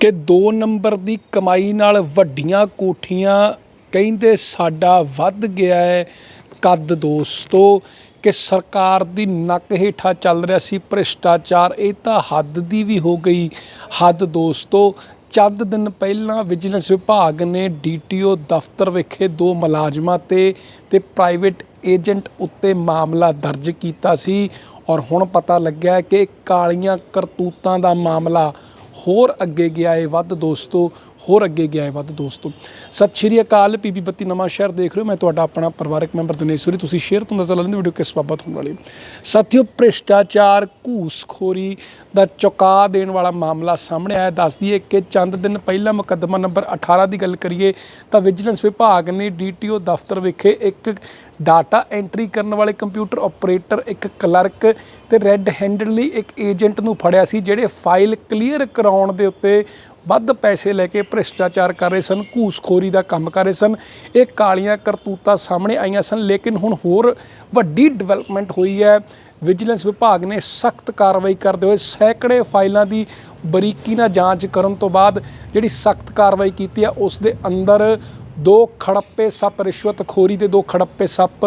ਕਿ 2 ਨੰਬਰ ਦੀ ਕਮਾਈ ਨਾਲ ਵੱਡੀਆਂ ਕੋਠੀਆਂ ਕਹਿੰਦੇ ਸਾਡਾ ਵੱਧ ਗਿਆ ਹੈ। ਕੱਦ ਦੋਸਤੋ, ਕਿ ਸਰਕਾਰ ਦੀ ਨੱਕ ਹੇਠਾਂ ਚੱਲ ਰਿਹਾ ਸੀ ਭ੍ਰਿਸ਼ਟਾਚਾਰ, ਇਹ ਤਾਂ ਹੱਦ ਦੀ ਵੀ ਹੋ ਗਈ। ਹੱਦ ਦੋਸਤੋ, ਚੰਦ ਦਿਨ ਪਹਿਲਾਂ ਵਿਜੀਲੈਂਸ ਵਿਭਾਗ ਨੇ ਡੀਟੀਓ ਦਫ਼ਤਰ ਵਿਖੇ ਦੋ ਮੁਲਾਜ਼ਮਾਂ ਤੇ ਤੇ ਪ੍ਰਾਈਵੇਟ ਏਜੰਟ ਉੱਤੇ ਮਾਮਲਾ ਦਰਜ ਕੀਤਾ ਸੀ ਔਰ ਹੁਣ ਪਤਾ ਲੱਗਿਆ ਕਿ ਕਾਲੀਆਂ ਕਰਤੂਤਾਂ ਦਾ ਮਾਮਲਾ ਹੋਰ ਅੱਗੇ ਗਿਆ ਏ ਵੱਧ ਦੋਸਤੋ, ਹੋਰ ਅੱਗੇ ਗਿਆ ਏ ਵੱਧ ਦੋਸਤੋ। ਸਤਿ ਸ਼੍ਰੀ ਅਕਾਲ ਪੀਬੀ ਬੱਤੀ ਨਵਾਂ ਸ਼ਹਿਰ ਦੇਖ ਰਹੇ ਹੋ। ਮੈਂ ਤੁਹਾਡਾ ਆਪਣਾ ਪਰਿਵਾਰਕ ਮੈਂਬਰ ਦਿਨੇਸ਼ਵਰੀ ਤੁਸੀਂ ਸ਼ੇਅਰ ਤੋਂ ਨਜ਼ਰ ਲੈਂਦੇ ਵੀਡੀਓ ਕਿਸ ਬਾਬਤ ਹੋਣ ਵਾਲੀ ਸਾਥੀਓ, ਭ੍ਰਿਸ਼ਟਾਚਾਰ, ਘੂਸਖੋਰੀ ਦਾ ਚੁਕਾ ਦੇਣ ਵਾਲਾ ਮਾਮਲਾ ਸਾਹਮਣੇ ਆਇਆ। ਦੱਸ ਦਈਏ ਕਿ ਚੰਦ ਦਿਨ ਪਹਿਲਾਂ ਮੁਕੱਦਮਾ ਨੰਬਰ 18 ਦੀ ਗੱਲ ਕਰੀਏ, ਤਾਂ ਵਿਜੀਲੈਂਸ ਵਿਭਾਗ ਨੇ ਡੀਟੀਓ ਦਫ਼ਤਰ ਵਿਖੇ ਇੱਕ ਡਾਟਾ ਐਂਟਰੀ ਕਰਨ ਵਾਲੇ ਕੰਪਿਊਟਰ ਆਪਰੇਟਰ, ਇੱਕ ਕਲਰਕ ਤੇ ਰੈੱਡ ਹੈਂਡਡਲੀ ਇੱਕ ਏਜੰਟ ਨੂੰ ਫੜਿਆ ਸੀ, ਜਿਹੜੇ ਫਾਈਲ ਕਲੀਅਰ ਕਰ ਕਰਾਉਣ ਦੇ ਉੱਤੇ ਵੱਧ ਪੈਸੇ ਲੈ ਕੇ ਭ੍ਰਿਸ਼ਟਾਚਾਰ ਕਰ ਰਹੇ ਸਨ, ਘੂਸਖੋਰੀ ਦਾ ਕੰਮ ਕਰ ਰਹੇ ਸਨ। ਇਹ ਕਾਲੀਆਂ ਕਰਤੂਤਾਂ ਸਾਹਮਣੇ ਆਈਆਂ ਸਨ, ਲੇਕਿਨ ਹੁਣ ਹੋਰ ਵੱਡੀ ਡਿਵੈਲਪਮੈਂਟ ਹੋਈ ਹੈ। ਵਿਜੀਲੈਂਸ ਵਿਭਾਗ ਨੇ ਸਖਤ ਕਾਰਵਾਈ ਕਰਦੇ ਹੋਏ ਸੈਂਕੜੇ ਫਾਈਲਾਂ ਦੀ ਬਰੀਕੀ ਨਾਲ ਜਾਂਚ ਕਰਨ ਤੋਂ ਬਾਅਦ ਜਿਹੜੀ ਸਖਤ ਕਾਰਵਾਈ ਕੀਤੀ ਹੈ, ਉਸ ਦੇ ਅੰਦਰ ਦੋ ਖੜੱਪੇ ਸੱਪ ਰਿਸ਼ਵਤਖੋਰੀ ਦੇ ਦੋ ਖੜੱਪੇ ਸੱਪ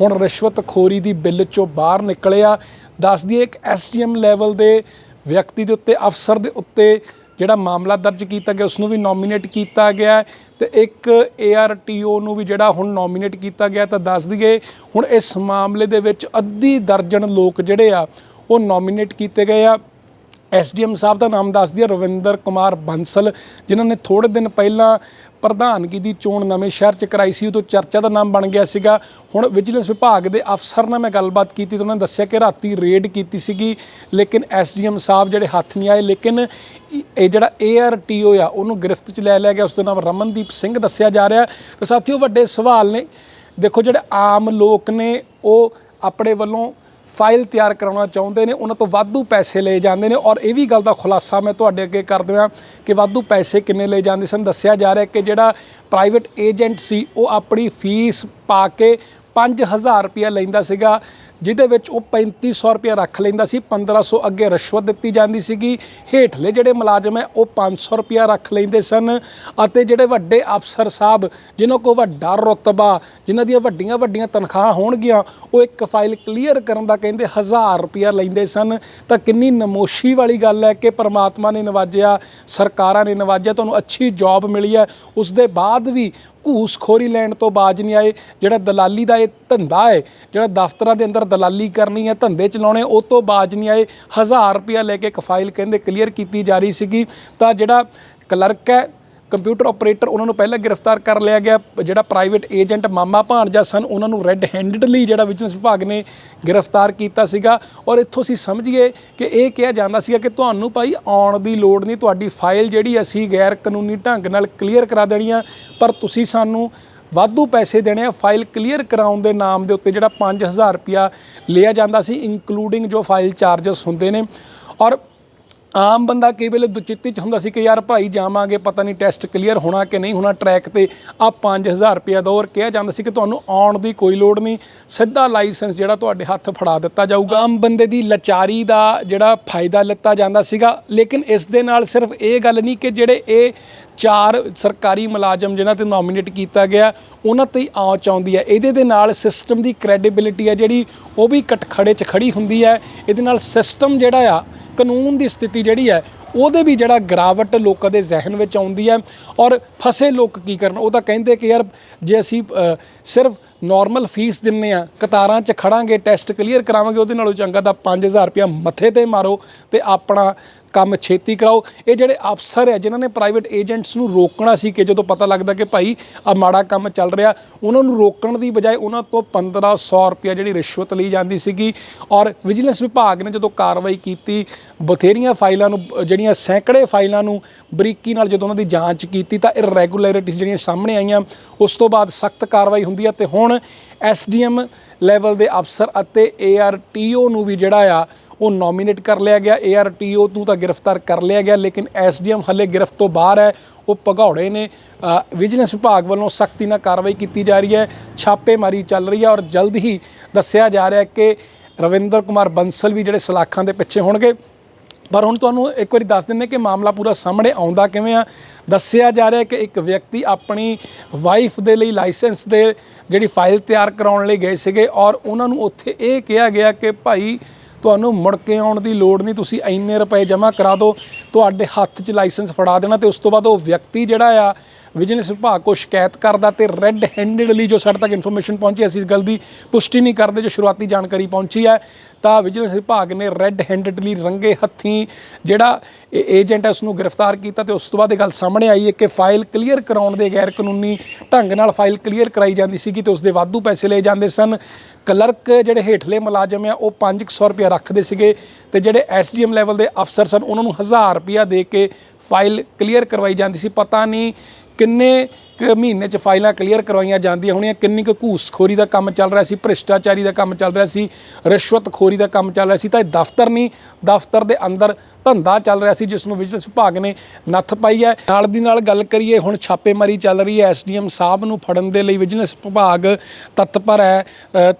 ਹੁਣ ਰਿਸ਼ਵਤਖੋਰੀ ਦੀ ਬਿੱਲ ਚੋਂ ਬਾਹਰ ਨਿਕਲਿਆ ਆ। ਦੱਸ ਦਈਏ ਇੱਕ ਐਸਡੀਐਮ ਲੈਵਲ ਦੇ ਵਿਅਕਤੀ ਦੇ ਉੱਤੇ, ਅਫਸਰ ਦੇ ਉੱਤੇ ਜਿਹੜਾ ਮਾਮਲਾ ਦਰਜ ਕੀਤਾ ਗਿਆ ਉਸ ਨੂੰ ਵੀ ਨੋਮੀਨੇਟ ਕੀਤਾ ਗਿਆ ਹੈ। ਤੇ ਇੱਕ ਏਆਰਟੀਓ ਨੂੰ ਵੀ ਜਿਹੜਾ ਹੁਣ ਨੋਮੀਨੇਟ ਕੀਤਾ ਗਿਆ ਤਾਂ ਦੱਸ ਦਈਏ, ਹੁਣ ਇਸ ਮਾਮਲੇ ਦੇ ਵਿੱਚ ਅੱਧੀ ਦਰਜਨ ਲੋਕ ਜਿਹੜੇ ਆ, ਉਹ ਨੋਮੀਨੇਟ ਕੀਤੇ ਗਏ ਆ। ਐਸਡੀਐਮ ਸਾਹਿਬ ਦਾ ਨਾਮ ਦੱਸ ਦਿਆ, ਰਵਿੰਦਰ ਕੁਮਾਰ ਬੰਸਲ, ਜਿਨ੍ਹਾਂ ਨੇ ਥੋੜੇ ਦਿਨ ਪਹਿਲਾਂ ਪ੍ਰਧਾਨਗੀ ਦੀ ਚੋਣ ਨਵੇਂ ਸ਼ਹਿਰ ਚ ਕਰਾਈ ਸੀ, ਉਦੋਂ ਚਰਚਾ ਦਾ ਨਾਮ ਬਣ ਗਿਆ ਸੀਗਾ। ਹੁਣ ਵਿਜੀਲੈਂਸ ਵਿਭਾਗ ਦੇ ਅਫਸਰ ਨਾਲ ਮੈਂ ਗੱਲਬਾਤ ਕੀਤੀ ਤਾਂ ਉਹਨਾਂ ਨੇ ਦੱਸਿਆ ਕਿ ਰਾਤੀ ਰੇਡ ਕੀਤੀ ਸੀਗੀ, ਲੇਕਿਨ ਐਸਡੀਐਮ ਸਾਹਿਬ ਜਿਹੜੇ ਹੱਥ ਨਹੀਂ ਆਏ, ਲੇਕਿਨ ਇਹ ਇਹ ਜਿਹੜਾ ਏਆਰਟੀਓ ਆ, ਉਹਨੂੰ ਗ੍ਰਿਫਤ ਚ ਲੈ ਲਿਆ ਗਿਆ ਉਸ ਦਾ ਨਾਮ ਰਮਨਦੀਪ ਸਿੰਘ ਦੱਸਿਆ ਜਾ ਰਿਹਾ। ਤੇ ਸਾਥੀਓ ਵੱਡੇ ਸਵਾਲ ਨੇ, ਦੇਖੋ ਜਿਹੜੇ ਆਮ ਲੋਕ ਨੇ, ਉਹ ਆਪਣੇ ਵੱਲੋਂ ਫਾਈਲ ਤਿਆਰ ਕਰਾਉਣਾ ਚਾਹੁੰਦੇ ਨੇ, ਉਹਨਾਂ ਤੋਂ ਵਾਧੂ ਪੈਸੇ ਲਏ ਜਾਂਦੇ ਨੇ ਔਰ ਇਹ ਵੀ ਗੱਲ ਦਾ ਖੁਲਾਸਾ ਮੈਂ ਤੁਹਾਡੇ ਅੱਗੇ ਕਰ ਦਿਆਂ ਕਿ ਵਾਧੂ ਪੈਸੇ ਕਿੰਨੇ ਲਏ ਜਾਂਦੇ ਸਨ। ਦੱਸਿਆ ਜਾ ਰਿਹਾ ਕਿ ਜਿਹੜਾ ਪ੍ਰਾਈਵੇਟ ਏਜੰਟ ਸੀ, ਉਹ ਆਪਣੀ ਫੀਸ ਪਾ ਕੇ 5000 ਰੁਪਇਆ ਲੈਂਦਾ ਸੀਗਾ। ਜਿਹਦੇ ਵਿੱਚ ਉਹ 3500 ਰੁਪਇਆ ਰੱਖ ਲੈਂਦਾ ਸੀ 1500 ਅੱਗੇ ਰਿਸ਼ਵਤ ਦਿੱਤੀ ਜਾਂਦੀ ਸੀਗੀ। ਹੇਠਲੇ ਜਿਹੜੇ ਮੁਲਾਜ਼ਮ ਹੈ, ਉਹ 500 ਰੁਪਇਆ ਰੱਖ ਲੈਂਦੇ ਸਨ ਅਤੇ ਜਿਹੜੇ ਵੱਡੇ ਅਫਸਰ ਸਾਹਿਬ, ਜਿਨ੍ਹਾਂ ਕੋਲ ਵੱਡਾ ਰੁਤਬਾ, ਜਿਨ੍ਹਾਂ ਦੀਆਂ ਵੱਡੀਆਂ ਵੱਡੀਆਂ ਤਨਖਾਹਾਂ ਹੋਣਗੀਆਂ, ਉਹ ਇੱਕ ਫਾਈਲ ਕਲੀਅਰ ਕਰਨ ਦਾ ਕਹਿੰਦੇ 1000 ਰੁਪਇਆ ਲੈਂਦੇ ਸਨ। ਤਾਂ ਕਿੰਨੀ ਨਮੋਸ਼ੀ ਵਾਲੀ ਗੱਲ ਹੈ ਕਿ ਪਰਮਾਤਮਾ ਨੇ ਨਵਾਜਿਆ, ਸਰਕਾਰਾਂ ਨੇ ਨਵਾਜਿਆ, ਤੁਹਾਨੂੰ ਅੱਛੀ ਜੌਬ ਮਿਲੀ ਹੈ। ਉਸ ਦੇ ਬਾਅਦ ਵੀ ਘੂਸਖੋਰੀ ਲੈਣ ਤੋਂ ਬਾਜ ਨਹੀਂ ਆਏ। ਜਿਹੜਾ ਦਲਾਲੀ ਦਾ ਇਹ ਧੰਦਾ ਹੈ, ਜਿਹੜਾ ਦਫ਼ਤਰਾਂ ਦੇ ਅੰਦਰ ਦਲਾਲੀ ਕਰਨੀ ਹੈ, ਧੰਦੇ ਚਲਾਉਣੇ ਉਹ ਤੋਂ ਬਾਜ ਨਹੀਂ ਆਏ। 1000 ਰੁਪਇਆ ਲੈ ਕੇ ਇੱਕ ਫਾਈਲ ਕਹਿੰਦੇ ਕਲੀਅਰ ਕੀਤੀ ਜਾ ਰਹੀ ਸੀਗੀ। ਤਾਂ ਜਿਹੜਾ ਕਲਰਕ ਹੈ ਕੰਪਿਊਟਰ ਆਪਰੇਟਰ ਉਹਨਾਂ ਨੂੰ ਪਹਿਲਾਂ ਗ੍ਰਿਫਤਾਰ ਕਰ ਲਿਆ ਗਿਆ। ਜਿਹੜਾ ਪ੍ਰਾਈਵੇਟ ਏਜੰਟ ਮਾਮਾ ਭਾਣਜਾ ਸਨ, ਉਹਨਾਂ ਨੂੰ ਰੈੱਡ ਹੈਂਡਡਲੀ ਜਿਹੜਾ ਵਿਜੀਲੈਂਸ ਵਿਭਾਗ ਨੇ ਗ੍ਰਿਫਤਾਰ ਕੀਤਾ ਸੀਗਾ। ਔਰ ਇੱਥੋਂ ਅਸੀਂ ਸਮਝੀਏ ਕਿ ਇਹ ਕਿਹਾ ਜਾਂਦਾ ਸੀਗਾ ਕਿ ਤੁਹਾਨੂੰ ਭਾਈ ਆਉਣ ਦੀ ਲੋੜ ਨਹੀਂ, ਤੁਹਾਡੀ ਫਾਈਲ ਜਿਹੜੀ ਅਸੀਂ ਗੈਰ ਕਾਨੂੰਨੀ ਢੰਗ ਨਾਲ ਕਲੀਅਰ ਕਰਾ ਦੇਣੀ ਆ। ਪਰ ਤੁਸੀਂ ਸਾਨੂੰ ਵਾਧੂ ਪੈਸੇ ਦੇਣੇ ਆ। ਫਾਈਲ ਕਲੀਅਰ ਕਰਾਉਣ ਦੇ ਨਾਮ ਦੇ ਉੱਤੇ ਜਿਹੜਾ 5000 ਰੁਪਿਆ ਲਿਆ ਜਾਂਦਾ ਸੀ ਇਨਕਲੂਡਿੰਗ ਜੋ ਫਾਈਲ ਚਾਰजेस ਹੁੰਦੇ ਨੇ। ਔਰ ਆਮ ਬੰਦਾ ਕਈ ਵੇਲੇ ਦੁਚਿੱਤੀ ਚ ਹੁੰਦਾ ਸੀ ਕਿ ਯਾਰ ਭਾਈ ਜਾਵਾਂਗੇ, ਪਤਾ ਨਹੀਂ ਟੈਸਟ ਕਲੀਅਰ ਹੋਣਾ ਕਿ ਨਹੀਂ ਹੋਣਾ ਟਰੈਕ ਤੇ। ਆ 5000 ਰੁਪਇਆ ਦੋ ਔਰ ਕਿਹਾ ਜਾਂਦਾ ਸੀ ਕਿ ਤੁਹਾਨੂੰ ਆਉਣ ਦੀ ਕੋਈ ਲੋੜ ਨਹੀਂ। ਸਿੱਧਾ ਲਾਇਸੈਂਸ ਜਿਹੜਾ ਤੁਹਾਡੇ ਹੱਥ ਫੜਾ ਦਿੱਤਾ ਜਾਊਗਾ। ਆਮ ਬੰਦੇ ਦੀ ਲਾਚਾਰੀ ਦਾ ਜਿਹੜਾ ਫਾਇਦਾ ਲਿੱਤਾ ਜਾਂਦਾ ਸੀਗਾ। ਲੇਕਿਨ ਇਸ ਦੇ ਨਾਲ ਸਿਰਫ ਇਹ ਗੱਲ ਨਹੀਂ ਕਿ ਜਿਹੜੇ ਇਹ ਚਾਰ ਸਰਕਾਰੀ ਮੁਲਾਜ਼ਮ ਜਿਨ੍ਹਾਂ ਤੇ ਨੋਮੀਨੇਟ ਕੀਤਾ ਗਿਆ, ਉਹਨਾਂ ਤੇ ਹੀ ਆਉਚ ਆਉਂਦੀ ਹੈ। ਇਹਦੇ ਦੇ ਨਾਲ ਸਿਸਟਮ ਦੀ ਕ੍ਰੈਡੀਬਿਲਿਟੀ ਹੈ ਜਿਹੜੀ, ਉਹ ਵੀ ਕਟਖੜੇ 'ਚ ਖੜੀ ਹੁੰਦੀ ਹੈ। ਇਹਦੇ ਨਾਲ ਸਿਸਟਮ ਜਿਹੜਾ ਆ, ਕਾਨੂੰਨ ਦੀ ਸਥਿਤੀ ਜਿਹੜੀ ਹੈ ਉਹਦੇ ਵੀ ਜਿਹੜਾ ਗਿਰਾਵਟ ਲੋਕਾਂ ਦੇ ਜ਼ਿਹਨ ਵਿੱਚ ਆਉਂਦੀ ਹੈ ਔਰ ਫਸੇ ਲੋਕ ਕੀ ਕਰਨ? ਉਹ ਤਾਂ ਕਹਿੰਦੇ ਕਿ ਯਾਰ, ਜੇ ਅਸੀਂ ਸਿਰਫ ਨਾਰਮਲ ਫੀਸ ਦਿੰਨੇ ਆ, ਕਤਾਰਾਂ 'ਚ ਖੜਾਂਗੇ ਟੈਸਟ ਕਲੀਅਰ ਕਰਾਵਾਂਗੇ, ਉਹਦੇ ਨਾਲੋਂ ਚੰਗਾ ਤਾਂ 5000 ਰੁਪਇਆ ਮੱਥੇ ਤੇ ਮਾਰੋ ਤੇ ਆਪਣਾ ਕੰਮ ਛੇਤੀ ਕਰਾਓ। ਇਹ ਜਿਹੜੇ ਅਫਸਰ ਹੈ, ਜਿਨ੍ਹਾਂ ਨੇ ਪ੍ਰਾਈਵੇਟ ਏਜੰਟਸ ਨੂੰ ਰੋਕਣਾ ਸੀ ਕਿ ਜਦੋਂ ਪਤਾ ਲੱਗਦਾ ਕਿ ਭਾਈ ਆ ਮਾੜਾ ਕੰਮ ਚੱਲ ਰਿਹਾ, ਉਹਨਾਂ ਨੂੰ ਰੋਕਣ ਦੀ ਬਜਾਏ ਉਹਨਾਂ ਤੋਂ 1500 ਰੁਪਇਆ ਜਿਹੜੀ ਰਿਸ਼ਵਤ ਲਈ ਜਾਂਦੀ ਸੀਗੀ ਔਰ ਵਿਜੀਲੈਂਸ ਵਿਭਾਗ ਨੇ ਜਦੋਂ ਕਾਰਵਾਈ ਕੀਤੀ, ਬਥੇਰੀਆਂ ਫਾਈਲਾਂ ਨੂੰ ਜਿਹੜੀ ਜਿਹੜੀਆਂ ਸੈਂਕੜੇ ਫਾਈਲਾਂ ਨੂੰ ਬਰੀਕੀ ਨਾਲ ਜਦੋਂ ਉਹਨਾਂ ਦੀ ਜਾਂਚ ਕੀਤੀ ਤਾਂ ਇਰੈਗੂਲੈਰਿਟੀਜ਼ ਜਿਹੜੀਆਂ ਸਾਹਮਣੇ ਆਈਆਂ, ਉਸ ਤੋਂ ਬਾਅਦ ਸਖਤ ਕਾਰਵਾਈ ਹੁੰਦੀ ਹੈ ਤੇ ਹੁਣ ਐਸਡੀਐਮ ਲੈਵਲ ਦੇ ਅਫਸਰ ਅਤੇ ਏਆਰਟੀਓ ਨੂੰ ਵੀ ਜਿਹੜਾ ਆ, ਉਹ ਨੋਮੀਨੇਟ ਕਰ ਲਿਆ ਗਿਆ। ਏਆਰਟੀਓ ਨੂੰ ਤਾਂ ਗ੍ਰਿਫਤਾਰ ਕਰ ਲਿਆ ਗਿਆ, ਲੇਕਿਨ ਐਸਡੀਐਮ ਹਲੇ ਗ੍ਰਿਫਤ ਤੋਂ ਬਾਹਰ ਹੈ। ਉਹ ਭਗੌੜੇ ਨੇ। ਵਿਜੀਲੈਂਸ ਵਿਭਾਗ ਵੱਲੋਂ ਸਖਤੀ ਨਾਲ ਕਾਰਵਾਈ ਕੀਤੀ ਜਾ ਰਹੀ ਹੈ। ਛਾਪੇਮਾਰੀ ਚੱਲ ਰਹੀ ਹੈ ਔਰ ਜਲਦ ਹੀ ਦੱਸਿਆ ਜਾ ਰਿਹਾ ਹੈ ਕਿ ਰਵਿੰਦਰ ਕੁਮਾਰ ਬੰਸਲ ਵੀ ਜਿਹੜੇ ਸਲਾਖਾਂ ਦੇ ਪਿੱਛੇ ਹੋਣਗੇ। ਪਰ ਹੁਣ ਤੁਹਾਨੂੰ ਇੱਕ ਵਾਰੀ ਦੱਸ ਦਿੰਦੇ ਕਿ ਮਾਮਲਾ ਪੂਰਾ ਸਾਹਮਣੇ ਆਉਂਦਾ ਕਿਵੇਂ ਆ। ਦੱਸਿਆ ਜਾ ਰਿਹਾ ਕਿ ਇੱਕ ਵਿਅਕਤੀ ਆਪਣੀ ਵਾਈਫ ਦੇ ਲਈ ਲਾਇਸੈਂਸ ਦੇ ਜਿਹੜੀ ਫਾਈਲ ਤਿਆਰ ਕਰਾਉਣ ਲਈ ਗਏ ਸੀਗੇ ਔਰ ਉਹਨਾਂ ਨੂੰ ਉੱਥੇ ਇਹ ਕਿਹਾ ਗਿਆ ਕਿ ਭਾਈ ਤੁਹਾਨੂੰ ਮੁੜ ਕੇ ਆਉਣ ਦੀ ਲੋੜ ਨਹੀਂ, ਤੁਸੀਂ ਇੰਨੇ ਰੁਪਏ ਜਮ੍ਹਾਂ ਕਰਾ ਦਿਓ, ਤੁਹਾਡੇ ਹੱਥ 'ਚ ਲਾਇਸੈਂਸ ਫੜਾ ਦੇਣਾ ਤੇ ਉਸ ਤੋਂ ਬਾਅਦ ਉਹ ਵਿਅਕਤੀ ਜਿਹੜਾ ਆ, ਵਿਜੀਲੈਂਸ ਵਿਭਾਗ ਕੋ ਸ਼ਿਕਾਇਤ ਕਰਦਾ ਤੇ ਰੈੱਡ ਹੈਂਡਡਲੀ ਜੋ ਸਾਡੇ ਤੱਕ ਇਨਫੋਰਮੇਸ਼ਨ ਪਹੁੰਚੀ, ਅਸੀਂ ਇਸ ਗੱਲ ਦੀ ਪੁਸ਼ਟੀ ਨਹੀਂ ਕਰਦੇ ਜੋ ਸ਼ੁਰੂਆਤੀ ਜਾਣਕਾਰੀ ਪਹੁੰਚੀ ਹੈ, ਤਾਂ ਵਿਜੀਲੈਂਸ ਵਿਭਾਗ ਨੇ ਰੈੱਡ ਹੈਂਡਡਲੀ ਰੰਗੇ ਹੱਥੀਂ ਜਿਹੜਾ ਏਜੰਟ ਹੈ ਉਸ ਨੂੰ ਗ੍ਰਿਫਤਾਰ ਕੀਤਾ ਤੇ ਉਸ ਤੋਂ ਬਾਅਦ ਇਹ ਗੱਲ ਸਾਹਮਣੇ ਆਈ ਹੈ ਕਿ ਫਾਈਲ ਕਲੀਅਰ ਕਰਾਉਣ ਦੇ ਗੈਰ ਕਾਨੂੰਨੀ ਢੰਗ ਨਾਲ ਫਾਈਲ ਕਲੀਅਰ ਕਰਾਈ ਜਾਂਦੀ ਸੀਗੀ ਤੇ ਉਸ ਦੇ ਵਾਧੂ ਪੈਸੇ ਲਏ ਜਾਂਦੇ ਸਨ। ਕਲਰਕ ਜਿਹੜੇ ਹੇਠਲੇ ਮੁਲਾਜ਼ਮ ਆ, ਉਹ 500 ਰੁਪਇਆ ਰੱਖਦੇ ਸੀਗੇ ਤੇ ਜਿਹੜੇ ਐਸਡੀਐਮ ਲੈਵਲ ਦੇ ਅਫਸਰ ਸਨ, ਉਹਨਾਂ ਨੂੰ 1000 ਰੁਪਇਆ ਦੇ ਕੇ ਫਾਈਲ ਕਲੀਅਰ ਕਰਵਾਈ ਜਾਂਦੀ ਸੀ। ਪਤਾ ਨਹੀਂ ਕਿੰਨੇ ਕੁ ਮਹੀਨੇ ਚ ਫਾਈਲਾਂ ਕਲੀਅਰ ਕਰਵਾਈਆਂ ਜਾਂਦੀਆਂ ਹੋਣੀਆਂ। ਕਿੰਨੀ ਕੁ ਘੂਸਖੋਰੀ ਦਾ ਕੰਮ ਚੱਲ ਰਿਹਾ ਸੀ, ਭ੍ਰਿਸ਼ਟਾਚਾਰੀ ਦਾ ਕੰਮ ਚੱਲ ਰਿਹਾ ਸੀ, ਰਿਸ਼ਵਤਖੋਰੀ ਦਾ ਕੰਮ ਚੱਲ ਰਿਹਾ ਸੀ। ਤਾਂ ਇਹ ਦਫ਼ਤਰ ਨਹੀਂ, ਦਫ਼ਤਰ ਦੇ ਅੰਦਰ ਧੰਦਾ ਚੱਲ ਰਿਹਾ ਸੀ, ਜਿਸ ਨੂੰ ਵਿਜੀਲੈਂਸ ਵਿਭਾਗ ਨੇ ਨੱਥ ਪਾਈ ਹੈ। ਨਾਲ ਦੀ ਨਾਲ ਗੱਲ ਕਰੀਏ, ਹੁਣ ਛਾਪੇਮਾਰੀ ਚੱਲ ਰਹੀ ਹੈ। ਐਸਡੀਐਮ ਸਾਹਿਬ ਨੂੰ ਫੜਨ ਦੇ ਲਈ ਵਿਜੀਲੈਂਸ ਵਿਭਾਗ ਤਤਪਰ ਹੈ।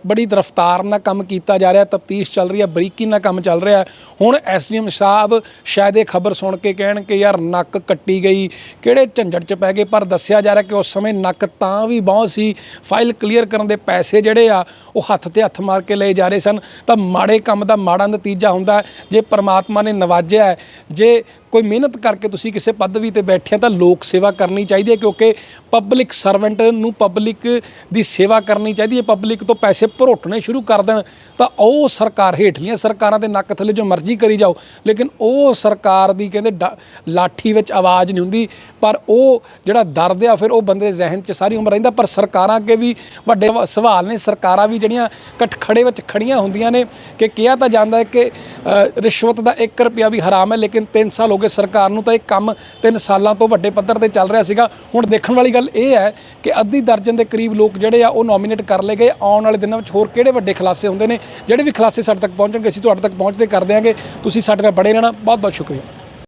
ਬੜੀ ਰਫ਼ਤਾਰ ਨਾਲ ਕੰਮ ਕੀਤਾ ਜਾ ਰਿਹਾ, ਤਫਤੀਸ਼ ਚੱਲ ਰਹੀ ਹੈ, ਬਰੀਕੀ ਨਾਲ ਕੰਮ ਚੱਲ ਰਿਹਾ ਹੁਣ ਐਸਡੀਐਮ ਸਾਹਿਬ ਸ਼ਾਇਦ ਇਹ ਖਬਰ ਸੁਣ ਕੇ ਕਹਿਣ ਕਿ ਯਾਰ ਨੱਕ ਕੱਟੀ ਗਈ, ਕਿਹੜੇ ਝੰਜਟ 'ਚ ਪੈ ਗਏ, ਪਰ ਦੱਸਿਆ ਜਾ ਰਿਹਾ ਕਿ ਉਸ ਸਮੇਂ ਨੱਕ ਤਾਂ ਵੀ ਬਹੁਤ ਸੀ। ਫਾਈਲ ਕਲੀਅਰ ਕਰਨ ਦੇ ਪੈਸੇ ਜਿਹੜੇ ਆ ਉਹ ਹੱਥ ਤੇ ਹੱਥ ਮਾਰ ਕੇ ਲਏ ਜਾ ਰਹੇ ਸਨ। ਤਾਂ ਮਾੜੇ ਕੰਮ ਦਾ ਮਾੜਾ ਨਤੀਜਾ ਹੁੰਦਾ ਜੇ ਪਰਮਾਤਮਾ ਨੇ ਨਵਾਜਿਆ ਹੈ, ਜੇ ਕੋਈ ਮਿਹਨਤ ਕਰਕੇ ਤੁਸੀਂ ਕਿਸੇ ਪਦਵੀ ਤੇ ਬੈਠੇ ਆ ਤਾਂ ਲੋਕ ਸੇਵਾ ਕਰਨੀ ਚਾਹੀਦੀ ਹੈ, ਕਿਉਂਕਿ ਪਬਲਿਕ ਸਰਵੈਂਟ ਨੂੰ ਪਬਲਿਕ ਦੀ ਸੇਵਾ ਕਰਨੀ ਚਾਹੀਦੀ ਹੈ। ਪਬਲਿਕ ਤੋਂ ਪੈਸੇ ਭਰੋਟਣੇ ਸ਼ੁਰੂ ਕਰ ਦੇਣ, ਤਾਂ ਉਹ ਸਰਕਾਰ ਹੇਠਲੀਆਂ ਸਰਕਾਰਾਂ ਦੇ ਨੱਕ ਥੱਲੇ ਜੋ ਮਰਜ਼ੀ ਕਰੀ ਜਾਓ, ਲੇਕਿਨ ਉਹ ਸਰਕਾਰ ਦੀ ਕਹਿੰਦੇ ਡਾ- ਲਾਠੀ ਵਿੱਚ ਆਵਾਜ਼ ਨਹੀਂ ਹੁੰਦੀ, ਪਰ ਉਹ ਜਿਹੜਾ ਦਰਦ ਆ, ਫਿਰ ਉਹ ਬੰਦੇ ਦੇ ਜ਼ਿਹਨ 'ਚ ਸਾਰੀ ਉਮਰ ਰਹਿੰਦਾ। ਪਰ ਸਰਕਾਰਾਂ ਅੱਗੇ ਵੀ ਵੱਡੇ ਵਾ- ਸਵਾਲ ਨੇ। ਸਰਕਾਰਾਂ ਵੀ ਜਿਹੜੀਆਂ ਕਟਖੜੇ ਵਿੱਚ ਖੜੀਆਂ ਹੁੰਦੀਆਂ ਨੇ, ਕਿ ਕਿਹਾ ਤਾਂ ਜਾਂਦਾ ਹੈ ਕਿ ਰਿਸ਼ਵਤ ਦਾ 1 ਰੁਪਿਆ ਵੀ ਹਰਾਮ ਹੈ, ਲੇਕਿਨ 3 ਸਾਲ ਹੋ ਗਏ ਸਰਕਾਰ ਨੂੰ ਤਾਂ ਇਹ ਕੰਮ 3 ਸਾਲਾਂ ਤੋਂ ਵੱਡੇ ਪੱਧਰ ਤੇ ਚੱਲ ਰਿਹਾ ਸੀਗਾ। ਹੁਣ ਦੇਖਣ ਵਾਲੀ ਗੱਲ ਇਹ ਹੈ ਕਿ ਅੱਧੀ ਦਰਜਨ ਦੇ ਕਰੀਬ ਲੋਕ ਜਿਹੜੇ ਆ ਉਹ ਨੋਮੀਨੇਟ ਕਰ ਲਏ ਗਏ। ਆਉਣ ਵਾਲੇ ਦਿਨਾਂ ਵਿੱਚ ਹੋਰ ਕਿਹੜੇ ਵੱਡੇ ਖਲਾਸੇ ਹੁੰਦੇ ਨੇ? ਜਿਹੜੇ ਵੀ ਖਲਾਸੇ ਸਾਡੇ ਤੱਕ ਪਹੁੰਚਣਗੇ, ਅਸੀਂ ਤੁਹਾਡੇ ਤੱਕ ਪਹੁੰਚਦੇ ਕਰ ਦਿਆਂਗੇ ਤੁਸੀਂ ਸਾਡੇ ਨਾਲ ਬੜੇ ਰਹਿਣਾ। ਬਹੁਤ ਬਹੁਤ ਸ਼ੁਕਰੀਆ।